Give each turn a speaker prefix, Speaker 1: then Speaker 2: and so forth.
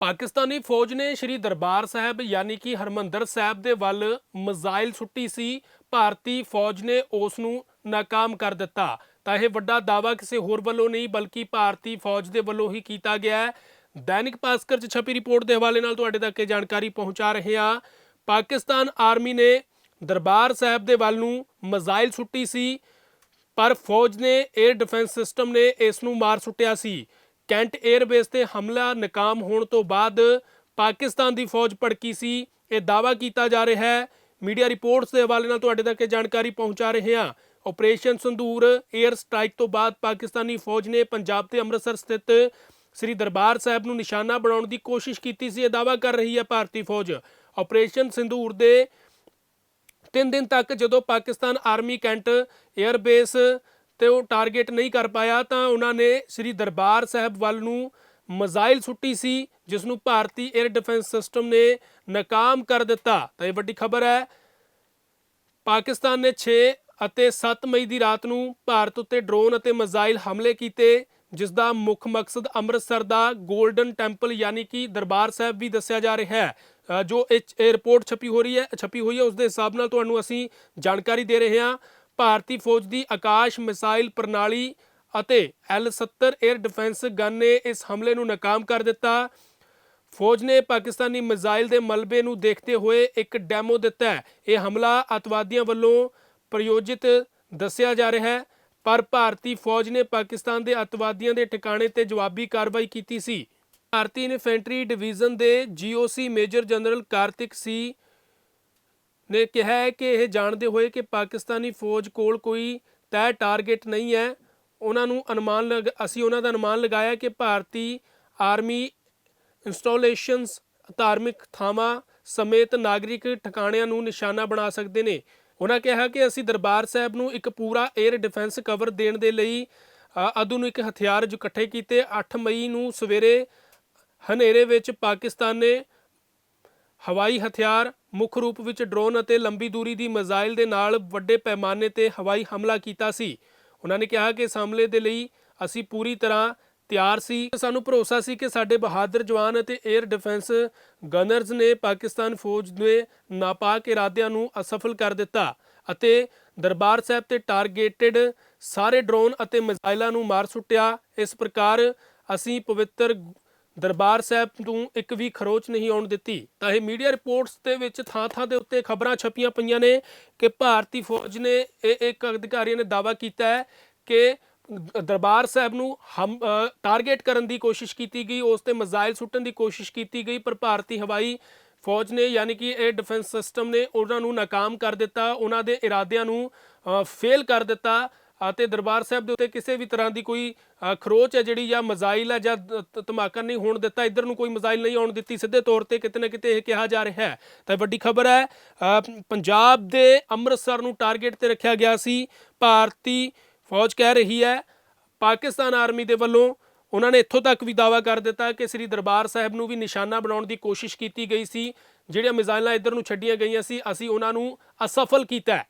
Speaker 1: ਪਾਕਿਸਤਾਨੀ ਫੌਜ ਨੇ ਸ੍ਰੀ ਦਰਬਾਰ ਸਾਹਿਬ, ਯਾਨੀ ਕਿ ਹਰਮੰਦਰ ਸਾਹਿਬ ਦੇ ਵੱਲ ਮਿਜ਼ਾਈਲ ਸੁੱਟੀ ਸੀ। ਭਾਰਤੀ ਫੌਜ ਨੇ ਉਸ ਨੂੰ ਨਾਕਾਮ ਕਰ ਦਿੱਤਾ। ਤਾਂ ਇਹ ਵੱਡਾ ਦਾਅਵਾ ਕਿਸੇ ਹੋਰ ਵੱਲੋਂ ਨਹੀਂ, ਬਲਕਿ ਭਾਰਤੀ ਫੌਜ ਦੇ ਵੱਲੋਂ ਹੀ ਕੀਤਾ ਗਿਆ ਹੈ। ਦੈਨਿਕ ਭਾਸਕਰ 'ਚ ਛਪੀ ਰਿਪੋਰਟ ਦੇ ਹਵਾਲੇ ਨਾਲ ਤੁਹਾਡੇ ਤੱਕ ਇਹ ਜਾਣਕਾਰੀ ਪਹੁੰਚਾ ਰਹੇ ਹਾਂ। ਪਾਕਿਸਤਾਨ ਆਰਮੀ ਨੇ ਦਰਬਾਰ ਸਾਹਿਬ ਦੇ ਵੱਲ ਨੂੰ ਮਿਜ਼ਾਈਲ ਸੁੱਟੀ ਸੀ, ਪਰ ਫੌਜ ਨੇ 에ਅਰ ਡਿਫੈਂਸ ਸਿਸਟਮ ਨੇ ਇਸ ਨੂੰ ਮਾਰ ਸੁੱਟਿਆ ਸੀ। ਕੈਂਟ 에ਅਰਬੇਸ ਤੇ ਹਮਲਾ ਨਾਕਾਮ ਹੋਣ ਤੋਂ ਬਾਅਦ ਪਾਕਿਸਤਾਨ ਦੀ ਫੌਜ ਭੜਕੀ ਸੀ। ਇਹ ਦਾਅਵਾ ਕੀਤਾ ਜਾ ਰਿਹਾ ਹੈ। ਮੀਡੀਆ ਰਿਪੋਰਟਸ ਦੇ ਹਵਾਲੇ ਨਾਲ ਤੁਹਾਡੇ ਤੱਕ ਇਹ ਜਾਣਕਾਰੀ ਪਹੁੰਚਾ ਰਹੇ ਹਾਂ। ਆਪਰੇਸ਼ਨ ਸੰਦੂਰ 에ਅਰ ਸਟ੍ਰਾਈਕ ਤੋਂ ਬਾਅਦ ਪਾਕਿਸਤਾਨੀ ਫੌਜ ਨੇ ਪੰਜਾਬ ਤੇ ਅੰਮ੍ਰਿਤਸਰ ਸਥਿਤ ਸ੍ਰੀ ਦਰਬਾਰ ਸਾਹਿਬ ਨੂੰ ਨਿਸ਼ਾਨਾ ਬਣਾਉਣ ਦੀ ਕੋਸ਼ਿਸ਼ ਕੀਤੀ ਸੀ। ਇਹ ਦਾਅਵਾ ਕਰ ਰਹੀ ਹੈ ਭਾਰਤੀ ਫੌਜ। ਆਪਰੇਸ਼ਨ ਸੰਦੂਰ ਦੇ 3 ਦਿਨ ਤੱਕ ਜਦੋਂ ਪਾਕਿਸਤਾਨ ਆਰਮੀ ਕੈਂਟ 에ਅਰਬੇਸ ਤੇ ਉਹ ਟਾਰਗੇਟ ਨਹੀਂ ਕਰ ਪਾਇਆ, ਤਾਂ ਉਹਨਾਂ ਨੇ ਸ੍ਰੀ ਦਰਬਾਰ ਸਾਹਿਬ ਵੱਲ ਨੂੰ ਮਿਜ਼ਾਈਲ ਸੁੱਟੀ ਸੀ, ਜਿਸ ਨੂੰ ਭਾਰਤੀ 에ਅਰ ਡਿਫੈਂਸ ਸਿਸਟਮ ਨੇ ਨਾਕਾਮ ਕਰ ਦਿੱਤਾ। ਤਾਂ ਇਹ ਵੱਡੀ ਖਬਰ ਹੈ, ਪਾਕਿਸਤਾਨ ਨੇ 6 ਅਤੇ 7 ਮਈ ਦੀ ਰਾਤ ਨੂੰ ਭਾਰਤ ਉੱਤੇ ਡਰੋਨ ਅਤੇ ਮਿਜ਼ਾਈਲ ਹਮਲੇ ਕੀਤੇ, ਜਿਸ ਦਾ ਮੁੱਖ ਮਕਸਦ ਅੰਮ੍ਰਿਤਸਰ ਦਾ 골ਡਨ ਟੈਂਪਲ ਯਾਨੀ ਕਿ ਦਰਬਾਰ ਸਾਹਿਬ ਵੀ ਦੱਸਿਆ ਜਾ ਰਿਹਾ ਹੈ। ਜੋ ਇਹ ਇਹ ਰਿਪੋਰਟ ਛਪੀ ਹੋ ਰਹੀ ਹੈ, ਛਪੀ ਹੋਈ ਹੈ, ਉਸ ਦੇ ਹਿਸਾਬ ਨਾਲ ਤੁਹਾਨੂੰ ਅਸੀਂ ਜਾਣਕਾਰੀ ਦੇ ਰਹੇ ਹਾਂ। ਭਾਰਤੀ ਫੌਜ ਦੀ ਆਕਾਸ਼ ਮਿਸਾਈਲ ਪ੍ਰਣਾਲੀ ਅਤੇ L70 에ਅਰ ਡਿਫੈਂਸ ਗਨ ਨੇ ਇਸ ਹਮਲੇ ਨੂੰ ਨਾਕਾਮ ਕਰ ਦਿੱਤਾ। ਫੌਜ ਨੇ ਪਾਕਿਸਤਾਨੀ ਮਿਜ਼ਾਈਲ ਦੇ ਮਲਬੇ ਨੂੰ ਦੇਖਦੇ ਹੋਏ ਇੱਕ ਡੈਮੋ ਦਿੱਤਾ ਇਹ ਹਮਲਾ ਅਤਵਾਦੀਆਂ ਵੱਲੋਂ ਪ੍ਰਯੋਜਿਤ ਦੱਸਿਆ ਜਾ ਰਿਹਾ ਹੈ, ਪਰ ਭਾਰਤੀ ਫੌਜ ਨੇ ਪਾਕਿਸਤਾਨ ਦੇ ਅਤਵਾਦੀਆਂ ਦੇ ਟਿਕਾਣੇ ਤੇ ਜਵਾਬੀ ਕਾਰਵਾਈ ਕੀਤੀ ਸੀ। ਭਾਰਤੀ ਇਨਫੈਂਟਰੀ ਡਿਵੀਜ਼ਨ ਦੇ GOC major general Karthik C ਨੇ ਕਿਹਾ ਹੈ ਕਿ ਇਹ ਜਾਣਦੇ ਹੋਏ ਕਿ ਪਾਕਿਸਤਾਨੀ ਫੌਜ ਕੋਲ ਕੋਈ ਤੈਅ ਟਾਰਗੇਟ ਨਹੀਂ ਹੈ। ਉਹਨਾਂ ਨੂੰ ਅਨੁਮਾਨ ਲਗ, ਅਸੀਂ ਉਹਨਾਂ ਦਾ ਅਨੁਮਾਨ ਲਗਾਇਆ ਕਿ ਭਾਰਤੀ ਆਰਮੀ ਇੰਸਟਾਲੇਸ਼ਨਸ ਧਾਰਮਿਕ ਥਾਵਾਂ ਸਮੇਤ ਨਾਗਰਿਕ ਠਿਕਾਣਿਆਂ ਨੂੰ ਨਿਸ਼ਾਨਾ ਬਣਾ ਸਕਦੇ ਨੇ। ਉਹਨਾਂ ਕਿਹਾ ਕਿ ਅਸੀਂ ਦਰਬਾਰ ਸਾਹਿਬ ਨੂੰ ਇੱਕ ਪੂਰਾ 에ਅਰ ਡਿਫੈਂਸ ਕਵਰ ਦੇਣ ਦੇ ਲਈ ਆਧੁਨਿਕ ਹਥਿਆਰ ਜੋ ਇਕੱਠੇ ਕੀਤੇ। 8 ਮਈ ਨੂੰ ਸਵੇਰੇ ਹਨੇਰੇ ਵਿੱਚ ਪਾਕਿਸਤਾਨ ਨੇ ਹਵਾਈ ਹਥਿਆਰ ਮੁੱਖ ਰੂਪ ਵਿੱਚ ਡਰੋਨ ਅਤੇ ਲੰਬੀ ਦੂਰੀ ਦੀ ਮਿਜ਼ਾਈਲ ਦੇ ਨਾਲ ਵੱਡੇ ਪੈਮਾਨੇ ਤੇ ਹਵਾਈ ਹਮਲਾ ਕੀਤਾ ਸੀ। ਉਹਨਾਂ ਨੇ ਕਿਹਾ ਕਿ ਇਸ ਹਮਲੇ ਦੇ ਲਈ ਅਸੀਂ ਪੂਰੀ ਤਰ੍ਹਾਂ ਤਿਆਰ ਸੀ। ਸਾਨੂੰ ਭਰੋਸਾ ਸੀ ਕਿ ਸਾਡੇ ਬਹਾਦਰ ਜਵਾਨ ਅਤੇ 에ਅਰ ਡਿਫੈਂਸ ਗਨਰਜ਼ ਨੇ ਪਾਕਿਸਤਾਨ ਫੌਜ ਦੇ ਨਾਪਾਕ ਇਰਾਦਿਆਂ ਨੂੰ ਅਸਫਲ ਕਰ ਦਿੱਤਾ ਅਤੇ ਦਰਬਾਰ ਸਾਹਿਬ ਤੇ ਟਾਰਗੇਟਡ ਸਾਰੇ ਡਰੋਨ ਅਤੇ ਮਿਜ਼ਾਈਲਾਂ ਨੂੰ ਮਾਰ ਸੁੱਟਿਆ। ਇਸ ਪ੍ਰਕਾਰ ਅਸੀਂ ਪਵਿੱਤਰ ਦਰਬਾਰ ਸਾਹਿਬ ਨੂੰ ਇੱਕ ਵੀ ਖਰੋਚ ਨਹੀਂ ਆਉਣ ਦਿੱਤੀ। ਤਾਂ ਇਹ ਮੀਡੀਆ ਰਿਪੋਰਟਸ ਦੇ ਵਿੱਚ ਥਾਂ-ਥਾਂ ਦੇ ਉੱਤੇ ਖਬਰਾਂ ਛਪੀਆਂ ਪਈਆਂ ਨੇ ਕਿ ਭਾਰਤੀ ਫੌਜ ਨੇ ਇਹ ਇੱਕ ਅਧਿਕਾਰੀਆਂ ਨੇ ਦਾਅਵਾ ਕੀਤਾ ਹੈ ਕਿ ਦਰਬਾਰ ਸਾਹਿਬ ਨੂੰ ਹਮ ਟਾਰਗੇਟ ਕਰਨ ਦੀ ਕੋਸ਼ਿਸ਼ ਕੀਤੀ ਗਈ, ਉਸ ਤੇ ਮਿਜ਼ਾਈਲ ਸੁੱਟਣ ਦੀ ਕੋਸ਼ਿਸ਼ ਕੀਤੀ ਗਈ, ਪਰ ਭਾਰਤੀ ਹਵਾਈ ਫੌਜ ਨੇ ਯਾਨੀ ਕਿ ਇਹ ਡਿਫੈਂਸ ਸਿਸਟਮ ਨੇ ਉਹਨਾਂ ਨੂੰ ਨਾਕਾਮ ਕਰ ਦਿੱਤਾ, ਉਹਨਾਂ ਦੇ ਇਰਾਦਿਆਂ ਨੂੰ ਫੇਲ ਕਰ ਦਿੱਤਾ। ਅਤੇ ਦਰਬਾਰ ਸਾਹਿਬ ਦੇ ਉੱਤੇ ਕਿਸੇ ਵੀ ਤਰ੍ਹਾਂ ਦੀ ਕੋਈ ਖਰੋਚ ਹੈ ਜਿਹੜੀ ਜਾਂ ਮਿਜ਼ਾਈਲ ਹੈ ਜਾਂ ਧਮਾਕਾ ਨਹੀਂ ਹੋਣ ਦਿੱਤਾ, ਇੱਧਰ ਨੂੰ ਕੋਈ ਮਿਜ਼ਾਈਲ ਨਹੀਂ ਆਉਣ ਦਿੱਤੀ, ਸਿੱਧੇ ਤੌਰ ਤੇ ਕਿਤੇ ਨਾ ਕਿਤੇ ਇਹ ਕਿਹਾ ਜਾ ਰਿਹਾ ਹੈ। ਤਾਂ ਵੱਡੀ ਖਬਰ ਹੈ ਪੰਜਾਬ ਦੇ ਅੰਮ੍ਰਿਤਸਰ ਨੂੰ ਟਾਰਗੇਟ ਤੇ ਰੱਖਿਆ ਗਿਆ ਸੀ, ਭਾਰਤੀ ਫੌਜ ਕਹਿ ਰਹੀ ਹੈ, ਪਾਕਿਸਤਾਨ ਆਰਮੀ ਦੇ ਵੱਲੋਂ ਉਹਨਾਂ ਨੇ ਇੱਥੋਂ ਤੱਕ ਵੀ ਦਾਅਵਾ ਕਰ ਦਿੱਤਾ ਕਿ ਸ੍ਰੀ ਦਰਬਾਰ ਸਾਹਿਬ ਨੂੰ ਵੀ ਨਿਸ਼ਾਨਾ ਬਣਾਉਣ ਦੀ ਕੋਸ਼ਿਸ਼ ਕੀਤੀ ਗਈ ਸੀ, ਜਿਹੜੀਆਂ ਮਿਜ਼ਾਈਲਾਂ ਇੱਧਰ ਨੂੰ ਛੱਡੀਆਂ ਗਈਆਂ ਸੀ, ਅਸੀਂ ਉਹਨਾਂ ਨੂੰ ਅਸਫਲ ਕੀਤਾ